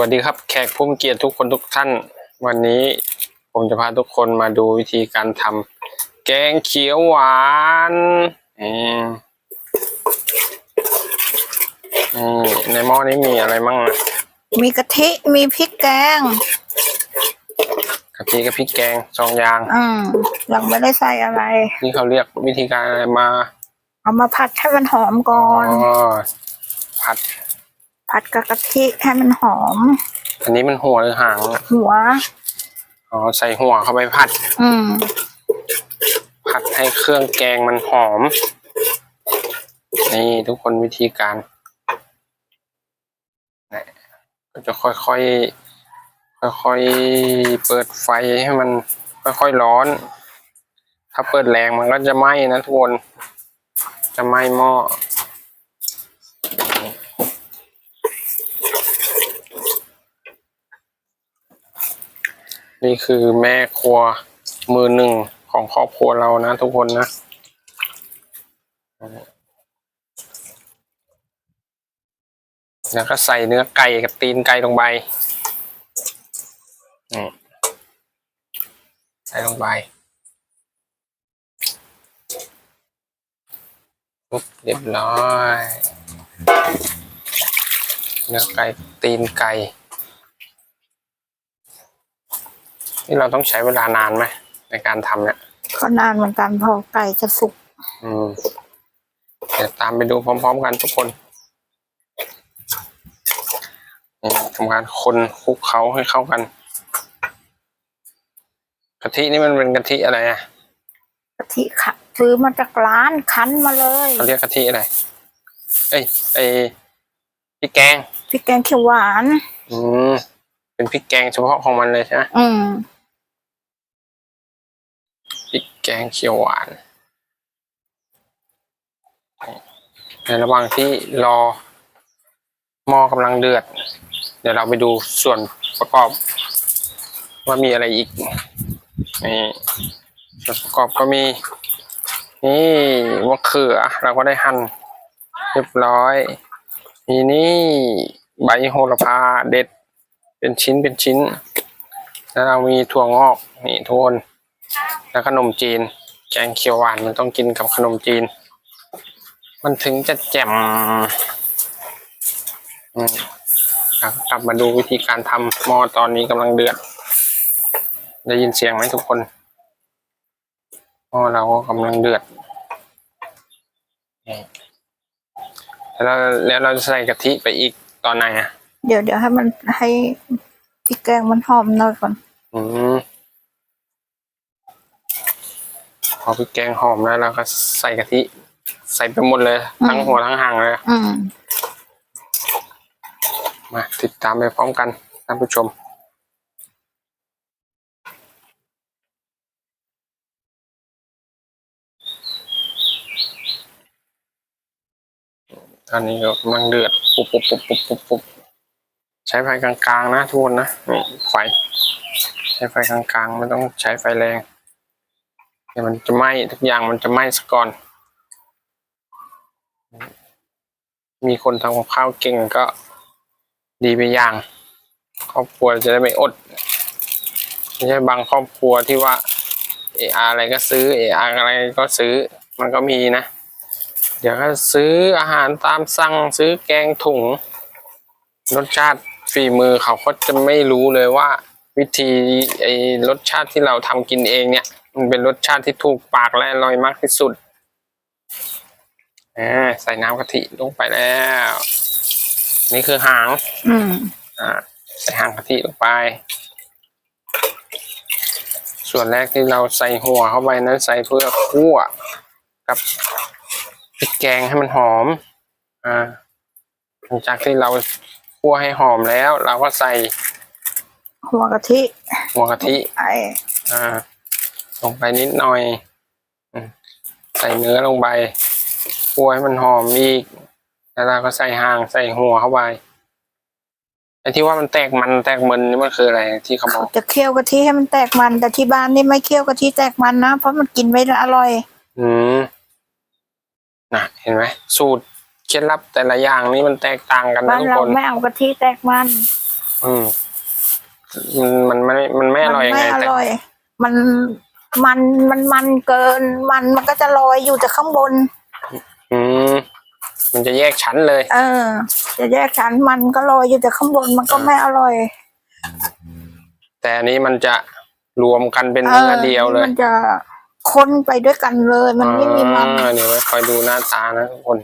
วัสดีครับแขกผู้มีเกียรติทุกคนทุกท่าน วันนี้ผมจะพาทุกคนมาดูวิธีการทำแกงเขียวหวานนี่นี่ในหม้อนี้มีอะไรมั่งนะมีกะทิมีพริกแกงกะทิกับพริกแกงสองอย่าง อืมยังไม่ได้ใส่อะไร นี่เขาเรียกวิธีการอะไรมา เอามาผัดให้มันหอมก่ออ๋อนผัด ผัดกับกะทิให้มันหอม อันนี้มันหัวหรือหางอะหัว อ๋อใส่หัวเข้าไปผัด อืม ผัดให้เครื่องแกงมันหอม นี่ทุกคนวิธีการนี่ก็จะค่อยๆ ค่อยๆ เปิดไฟให้มันค่อยๆร้อน ถ้าเปิดแรงมันก็จะไหม้นะทุกคน จะไหม้หม้อ นี่คือแม่ครัวมือหนึ่งของครอบครัวเรานะทุกคนนะแล้วก็ใส่เนื้อไก่กับตีนไก่ลงไปใส่ลงไปปุ๊บเรียบร้อย เนื้อไก่ตีนไก่ นี่เราต้องใช้เวลานานไหมในการทำเนี่ยก็นานเหมือนกันพอไก่จะสุกอืมเดี๋ยวตามไปดูพร้อม ๆ กันทุกคนนี่ทำการคนคลุกเคล้าให้เข้ากันกะทินี่มันเป็นกะทิอะไรอะกะทิค่ะซื้อมาจากร้านคั้นมาเลยเขาเรียกกะทิอะไรเอ้ยไอพริกแกงพริกแกงเขียวหวาน อืมเป็นพริกแกงเฉพาะของมันเลยใช่ไหมอืมพริก แกงเขียวหวาน ในระหว่างที่รอหม้อกำลังเดือด เดี๋ยวเราไปดูส่วนประกอบ ว่ามีอะไรอีกนี่ส่วนประกอบก็มี นี่มะเขือเราก็ได้หั่นเรียบร้อย มีนี่ใบโหระพาเด็ดเป็นชิ้นเป็นชิ้น แล้วเรามีถั่วงอกนี่ทุกคน แล้วขนมจีน แกงเขียวหวานมันต้องกินกับขนมจีน มันถึงจะแจ่มอืมอะกลับมาดูวิธีการทำหม้อตอนนี้กำลังเดือด ได้ยินเสียงไหมทุกคนหม้อเราก็กำลังเดือดนี่แล้วเราแล้วเราจะใส่กะทิไปอีกตอนไหนอะ เดี๋ยวเดี๋ยวให้มันให้พริกแกงมันหอมหน่อยก่อน อืม พอพริกแกงหอมแล้วเราก็ใส่กะทิ ใส่ไปหมดเลย ทั้งหัวทั้งหางเลย อืมมาติดตามไปพร้อมกันท่านผู้ชมตอนนี้ก็กำลังเดือดปุ๊บปุ๊บปุ๊บปุ๊บปุ๊บปุ๊บใช้ไฟกลางๆนะทุกคนนะนี่ไฟ ใช้ไฟกลางๆไม่ต้องใช้ไฟแรง เดี๋ยวมันจะไหม้ทุกอย่างมันจะไหม้ซะก่อน มีคนทำกับข้าวเก่งก็ดีไปอย่าง ครอบครัวจะได้ไม่อดไม่ใช่บางครอบครัวที่ว่าเอออะไรก็ซื้อเอออะไรก็ซื้อมันก็มีนะ เดี๋ยวก็ซื้ออาหารตามสั่งซื้อแกงถุงรสชาติฝีมือเขาก็จะไม่รู้เลยว่า วิธีไอรสชาติที่เราทำกินเองเนี่ย มันเป็นรสชาติที่ถูกปากและอร่อยมากที่สุดอ่าใส่น้ำกะทิลงไปแล้ว นี่คือหาง อืมอ่าใส่หางกะทิลงไป ส่วนแรกที่เราใส่หัวเข้าไปนั้นใส่เพื่อคั่วกับพริกแกงให้มันหอม อ่า หลังจากที่เราคั่วให้หอมแล้ว เราก็ใส่หัวกะทิหัวกะทิ ไอ้อ่า ลงไปนิดหน่อยอืมใส่เนื้อลงไปคั่วให้มันหอมอีก แล้วเราก็ใส่หางใส่หัวเข้าไปไอ้ที่ว่ามันแตกมันแตกมันนี่มันคืออะไรที่เขาบเขาอกจะเคี่ยวกะทิให้มันแตกมัน แต่ที่บ้านนี่ไม่เคี่ยวกะทิแตกมันนะ เพราะมันกินไม่ได้อร่อย อืมน่ะเห็นไหมสูตรเคล็ดลับแต่ละอย่างนี่มันแตกต่างกันนะบ้านทุกเราคนไม่เอากะทิแตกมันออืมมันมันไม่มันไม่อร่อยยังไงมันไม่อแต่ร่อยมัน มันมันมันเกิน มันมันก็จะลอยอยู่แต่ข้างบน อืมมันจะแยกชั้นเลย เออ จะแยกชั้นมันก็ลอยอยู่แต่ข้างบนมันก็ไม่อร่อย แต่อันนี้มันจะรวมกันเป็นเนื้อเดียวเลย มันจะคนไปด้วยกันเลย มันไม่มีมันอ่าเดี๋ยวไว้คอยดูหน้าตานะทุกคน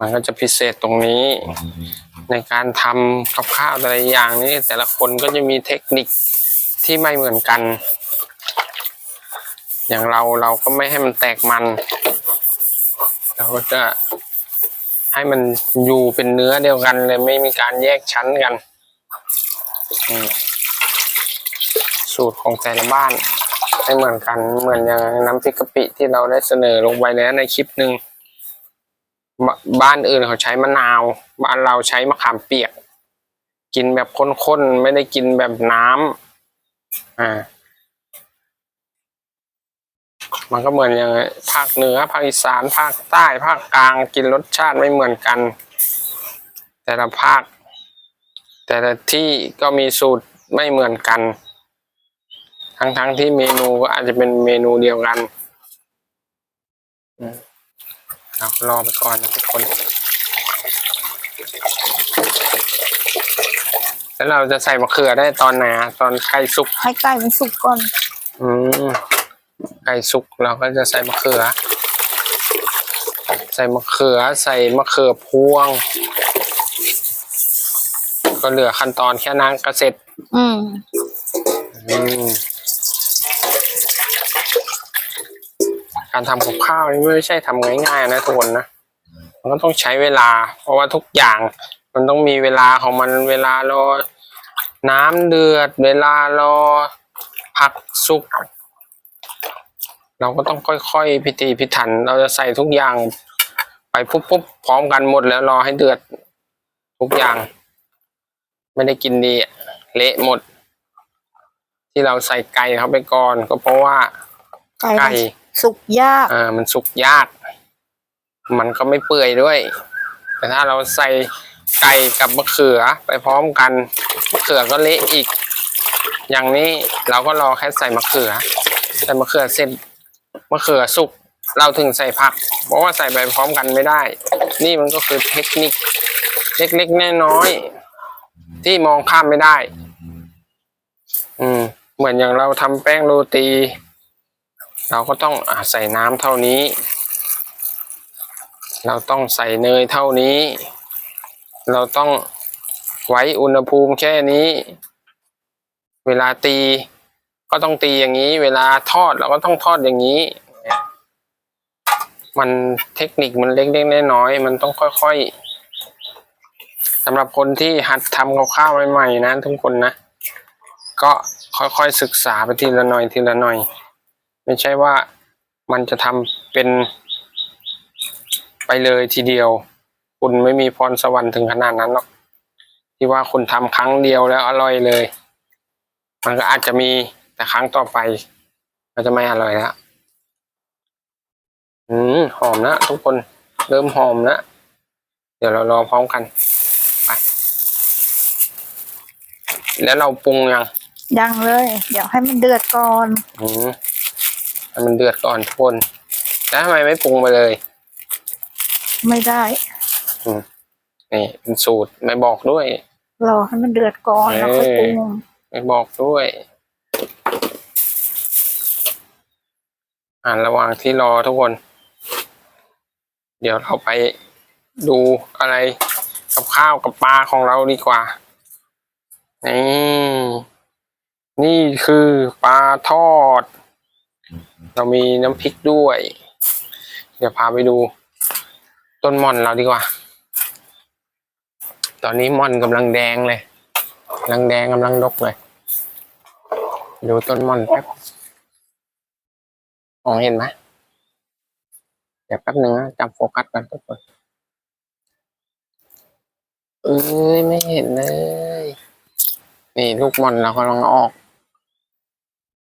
มันก็จะพิเศษตรงนี้ ในการทำกับข้าวแต่ละอย่างนี้ แต่ละคนก็จะมีเทคนิคที่ไม่เหมือนกัน อย่างเราเราก็ไม่ให้มันแตกมัน เราก็จะให้มันอยู่เป็นเนื้อเดียวกันเลยไม่มีการแยกชั้นกัน สูตรของแต่ละบ้านไม่เหมือนกันเหมือนอย่างน้ำพริกกะปิที่เราได้เสนอลงไปแล้วในคลิปหนึ่งบบ้านอื่นเขาใช้มะนาว บ้านเราใช้มะขามเปียก กินแบบข้นๆ ไม่ได้กินแบบน้ำอ่า มันก็เหมือนอย่างภาคเหนือภาคอีสานภาคใต้ภาคกลางกินรสชาติไม่เหมือนกัน แต่ละภาค แต่ละที่ก็มีสูตรไม่เหมือนกัน ทั้งๆที่เมนูก็อาจจะเป็นเมนูเดียวกันอืมเรารอไปก่อนนะทุกคน แล้วเราจะใส่มะเขือได้ตอนไหนอะตอนใกล้สุกให้ไก่มันสุกก่อน อืม ไก่สุกเราก็จะใส่มะเขือ ใส่มะเขือใส่มะเขือพวง ก็เหลือขั้นตอนแค่นั้นก็เสร็จ อืมอืมการทำกับข้าวนี่ไม่ใช่ทำง่ายๆนะทุกคนนะมันก็ต้องใช้เวลา เพราะว่าทุกอย่างมันต้องมีเวลาของมันเวลารอน้ำเดือด เวลารอผักสุก เราก็ต้องค่อยๆพิถีพิถัน เราจะใส่ทุกอย่าง ไปปุ๊บปุ๊บพร้อมกันหมดแล้วรอให้เดือดทุกอย่าง ไม่ได้กินดีอะเละหมด ที่เราใส่ไก่เข้าไปก่อน ก็เพราะว่าไก่ไก่มันสุกยากเออมันสุกยาก มันก็ไม่เปื่อยด้วย แต่ถ้าเราใส่ไก่กับมะเขือไปพร้อมกันมะเขือก็เละอีก อย่างนี้เราก็รอแค่ใส่มะเขือ ใส่มะเขือเสร็จ มะเขือสุกเราถึงใส่ผัก เพราะว่าใส่ไปพร้อมกันไม่ได้ นี่มันก็คือเทคนิคเล็กๆน้อยๆที่มองข้ามไม่ได้ อืม เหมือนอย่างเราทำแป้งโรตี เราก็ต้องอใส่น้ำเท่านี้ เราต้องใส่เนยเท่านี้ เราต้องไว้อุณหภูมิแค่นี้ เวลาตี ก็ต้องตีอย่างนี้ เวลาทอดเราก็ต้องทอดอย่างนี้ มันเทคนิคมันเล็กๆน้อยๆมันต้องค่อยๆสำหรับคนที่หัดทำกับข้าวใหม่ๆนะทุกคนนะ ก็ค่อยๆศึกษาไปทีละหน่อยทีละหน่อย ไม่ใช่ว่ามันจะทำเป็นไปเลยทีเดียว คุณไม่มีพรสวรรค์ถึงขนาดนั้นหรอกที่ว่าคุณทำครั้งเดียวแล้วอร่อยเลย มันก็อาจจะมี แต่ครั้งต่อไปก็จะไม่อร่อยแล้วอืมหอมนะทุกคนเริ่มหอมนะเดี๋ยวเรารอพร้อมกันไปแล้วเราปรุงยังยังเลย เดี๋ยวให้มันเดือดก่อนอืมให้มันเดือดก่อนทุกคนแล้วทำไมไม่ปรุงไปเลย ไม่ได้นี่เป็นสูตรไม่บอกด้วย รอให้มันเดือดก่อนแล้วค่อยปรุงไม่บอกด้วย อ่านระหว่างที่รอทุกคน เดี๋ยวเราไปดูอะไรกับข้าวกับปลาของเราดีกว่า นี่ นี่คือปลาทอด เรามีน้ำพริกด้วย เดี๋ยวพาไปดู ต้นม่อนเราดีกว่า ตอนนี้ม่อนกำลังแดงเลยกำลังแดงกำลังดกเลย ดูต้นม่อนแป๊บมองเห็นไหมเดี๋ยวแป๊บหนึ่งนะจับโฟกัสกันทุกคนเอ้ยไม่เห็นเลย นี่ลูกม่อนเรากำลังออก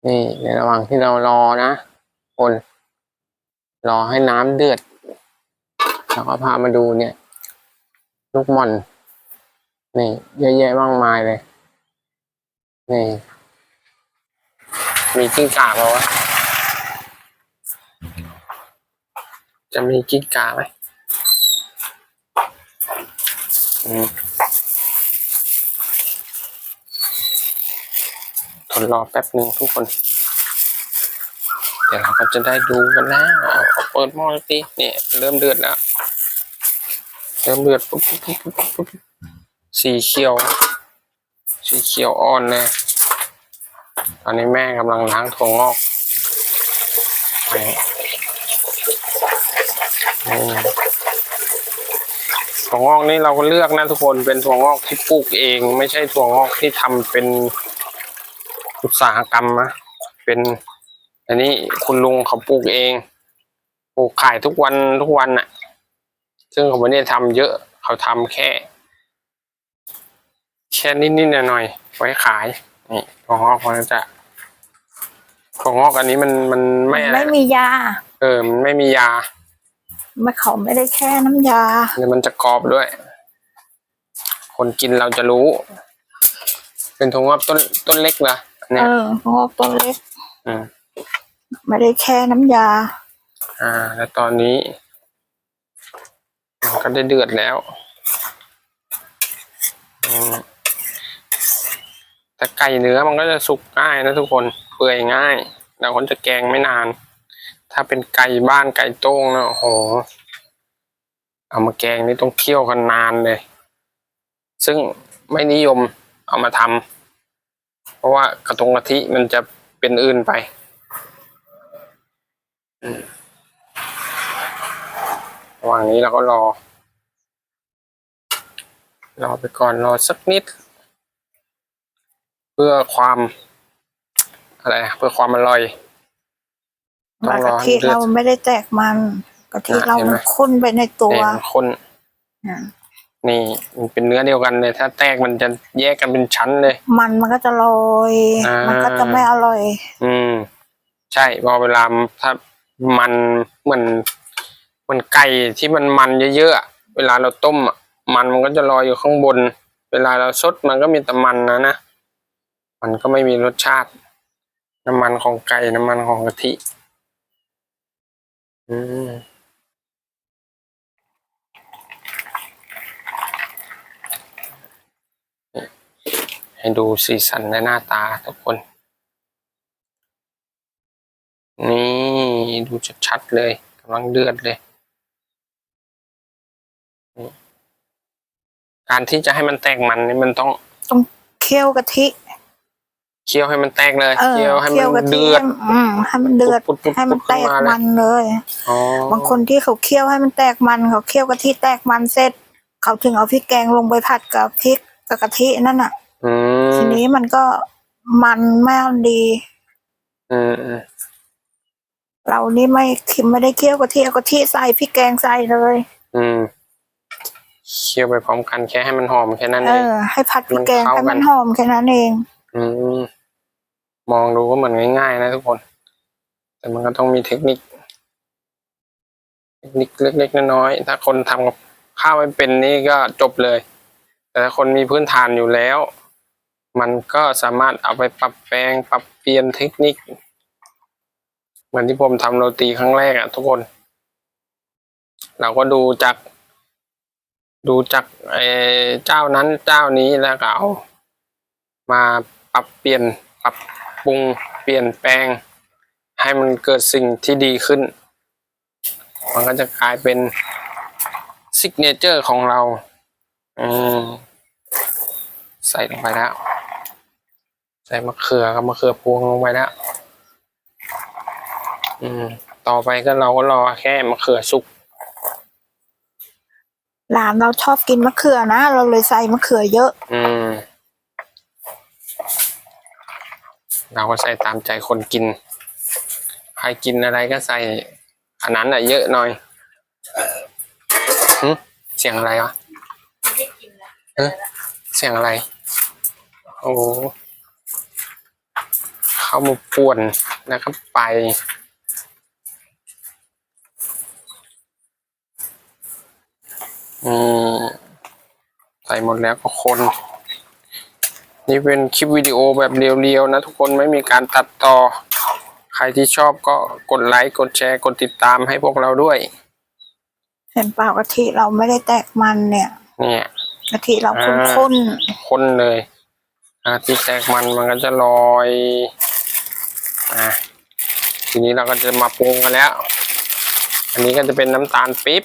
นี่ในระหว่างที่เรารอนะคนรอให้น้ำเดือดแล้วก็พามาดูเนี่ย ลูกม่อน นี่เยอะแยะมากมายเลย นี่ มีกิ้งก่าเปล่าวะจะมีกิ้งก่าไหมอืมทนรอแป๊บหนึ่งทุกคน เดี๋ยวเราก็จะได้ดูกันแล้วเอาเปิดหม้อสิเนี่ยเริ่มเดือดแล้ว เริ่มเดือดปุ๊บปุ๊บปุ๊บปุ๊บปุ๊บสีเขียว สีเขียวอ่อนเลย ตอนนี้แม่กำลังล้างถั่วงอกถั่วงอกนี่เราก็เลือกนะทุกคนเป็นถั่วงอกที่ปลูกเอง ไม่ใช่ถั่วงอกที่ทำเป็นอุตสาหกรรมนะเป็นอันนี้คุณลุงเขาปลูกเองปลูกขายทุกวันทุกวันน่ะ ซึ่งเขาไม่ได้ทำเยอะเขาทำแค่ แค่นิดๆหน่อยๆไว้ขาย นี่ถั่วงอกมันจะถั่วงอกอันนี้มันมันไม่อะไรไม่มียาเออมันไม่มียาไม่เขาไม่ได้แช่น้ำยา เดี๋ยวมันจะกรอบด้วย คนกินเราจะรู้ เป็นถั่วงอกต้นต้นเล็กเหรออันเอเนี้ยองอกต้นเล็กอืมไม่ได้แช่น้ำยา อ่า แล้วตอนนี้มันก็ได้เดือดแล้วอืม แต่ไก่เนื้อมันก็จะสุกง่ายนะทุกคนเปื่อยง่ายเราคนจะแกงไม่นาน ถ้าเป็นไก่บ้านไก่โต้งนะโอ้โหเอามาแกงนี่ต้องเคี่ยวกันนานเลย ซึ่งไม่นิยมเอามาทำเพราะว่ากระตงกะทิมันจะเป็นอื่นไประหว่างนี้เราก็รอ รอไปก่อนรอสักนิด เพื่อความอะไรอะเพื่อความอร่อยต้องรกะอให้ทิเดือดเราไม่ได้แตกมันกะทิอะเราเห็นไหมมันข้นไปในตัวเองคนอะนี่มันเป็นเนื้อเดียวกันเลย ถ้าแตกมันจะแยกกันเป็นชั้นเลย มันมันก็จะลอยมันก็จะไม่อร่อย อืม ใช่พอเวลาถ้ามันเหมือนเหมันไก่ที่มันมันเยอะๆอะเวลาเราต้มอะมันมันก็จะลอยอยู่ข้างบน เวลาเราซดมันก็มีแต่มันนะนะ มันก็ไม่มีรสชาติ น้ำมันของไก่น้ำมันของกะทิ อืมให้ดูสีสันและหน้าตาทุกคน นี่ดูชัดๆเลยกำลังเดือดเลย การที่จะให้มันแตกมันนี่มันต้อง ต้องเคี่ยวกะทิ เคี่ยวให้มันแตกเลยเออเคี่ยวให้เคี่ยวมักะนทิเดือดอืมให้มันเดือดปุ๊บปุ๊บปุ๊บให้มันแตกขึ้นมาเลยมันเลย อ๋อบางคนที่เขาเคี่ยวให้มันแตกมันเขาเคี่ยวกะทิแตกมันเสร็จ เขาถึงเอาพริกแกงลงไปผัดกับพริกกับกะทินั่นน่ะ อืมทีนี้มันก็มันไม่ดี อืมอืมเรานี่ไม่คิมไม่ได้เคี่ยวกะทิเอากะทิใส่พริกแกงใส่เลย อืมเคี่ยวไปพร้อมกันแค่ให้มันหอมแค่นั้นเอเอง อ ให้ผัดพริกแกงมันเข้าให้กัมันนหอมแค่นั้นเอง อืม มองดูก็เหมือนง่ายๆนะทุกคน แต่มันก็ต้องมีเทคนิค เทคนิคเล็กๆน้อยๆถ้าคนทำกับข้าวไม่เป็นนี่ก็จบเลย แต่ถ้าคนมีพื้นฐานอยู่แล้ว มันก็สามารถเอาไปปรับแปลงปรับเปลี่ยนเทคนิค เหมือนที่ผมทำโรตีครั้งแรกอะทุกคน เราก็ดูจากดูจากไอ้เจ้านั้นเจ้านี้แล้วก็เอามาปรับเปลี่ยนปรับ ปรุงเปลี่ยนแปลง ให้มันเกิดสิ่งที่ดีขึ้น มันก็จะกลายเป็นซิกเนเจอร์ของเราอืมใส่ลงไปแล้ว ใส่มะเขือกับมะเขือพวงลงไปแล้วอืม ต่อไปก็เราก็รอแค่มะเขือสุกหลานเราชอบกินมะเขือนะ เราเลยใส่มะเขือเยอะ อืม เราก็ใส่ตามใจคนกิน ใครกินอะไรก็ใส่อันนั้นอะเยอะหน่อยหึเสียงอะไรวะเฮ้เสียงอะไร โอ้โหเข้ามาป่วนแล้วก็ไปอืมใส่ส่หมดแล้วก็คน นี่เป็นคลิปวิดีโอแบบเรียวๆนะทุกคนไม่มีการตัดต่อ ใครที่ชอบก็กดไลค์กดแชร์กดติดตามให้พวกเราด้วย เห็นเปล่ากะทิเราไม่ได้แตกมันเนี่ยเนี่ยกะทิเราอ่าข้นคนเลยอาที่แตกมันมันก็จะลอยอะทีนี้เราก็จะมาปรุงกันแล้ว อันนี้ก็จะเป็นน้ำตาลปี๊บ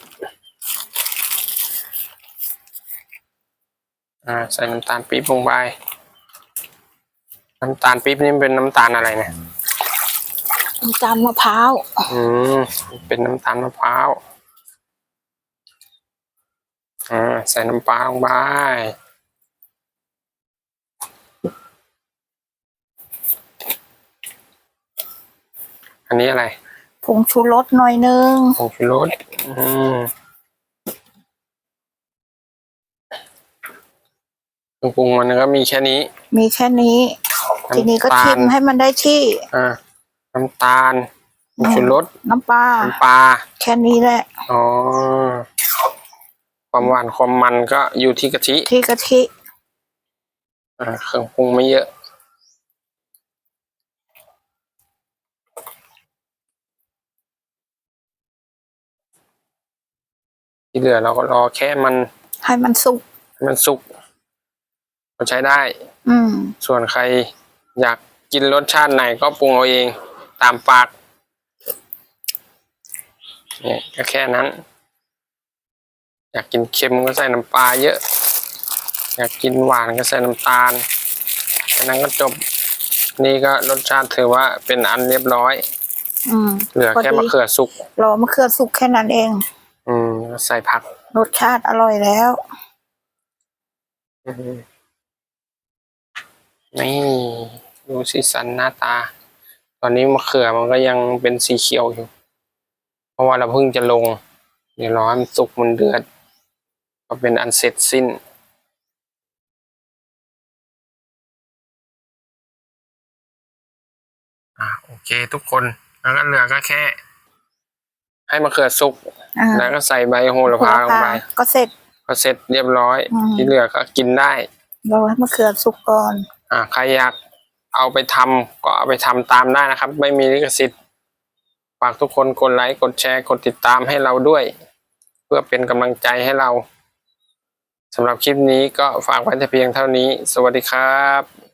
อ่าใส่น้ำตาลปี๊บลงไป น้ำตาลปี๊บนี่เป็นน้ำตาลอะไรเนี่ยๆน้ำตาลมะพร้าว อืมเป็นน้ำตาลมะพร้าวอ่าใส่น้ำปลาลงไปอันนี้อะไรผงชูรสหน่อยนึงผงชูรสอืมเครื่องปรุงมันก็มีแค่นี้ มีแค่นี้ ทีนี้ก็ำตาชิลมให้มันได้ที่อ่าน้ำตาลผงชูรสน้ำปลาน้ำปลาแค่นี้แหละอ๋อความหวานความมันก็อยู่ที่กะทิที่กะทิอ่าเครื่องปรุงไม่เยอะที่เหลือเราก็รอแค่มัน ให้มันสุกให้มันสุกก็ใช้ได้ อืม ส่วนใคร อยากกินรสชาติไหนก็ปรุงเอาเองตามปากเนี่ยก็แค่นั้น อยากกินเค็มก็ใส่น้ำปลาเยอะ อยากกินหวานก็ใส่น้ำตาลแค่นั้นก็จบนี่ก็รสชาติถือว่าเป็นอันเรียบร้อย อืมเหลือแค่มะเขือสุกรอมะเขือสุกแค่นั้นเอง อืมใส่ผัก รสชาติอร่อยแล้ว อืม นี่ดูสีสันหน้าตา ตอนนี้มะเขือมันก็ยังเป็นสีเขียวอยู่ เพราะว่าเราเพิ่งจะลง เดี๋ยวรอให้มันสุกมันเดือด ก็เป็นอันเสร็จสิ้นอ่าโอเคทุกคนแล้วก็เหลือก็แค่ ให้มะเขือสุกอ่าแล้วก็ใส่ใบโหระพาลงไปก็เสร็จ ก็เสร็จเรียบร้อย อืม ที่เหลือก็กินได้ รอให้มะเขือสุกก่อน อ่าใครอยากเอาไปทำก็เอาไปทำตามได้นะครับ ไม่มีลิขสิทธิ์ ฝากทุกคนกดไลค์กดแชร์กดติดตามให้เราด้วย เพื่อเป็นกำลังใจให้เราสำหรับคลิปนี้ก็ฝากไว้แต่เพียงเท่านี้ สวัสดีครับ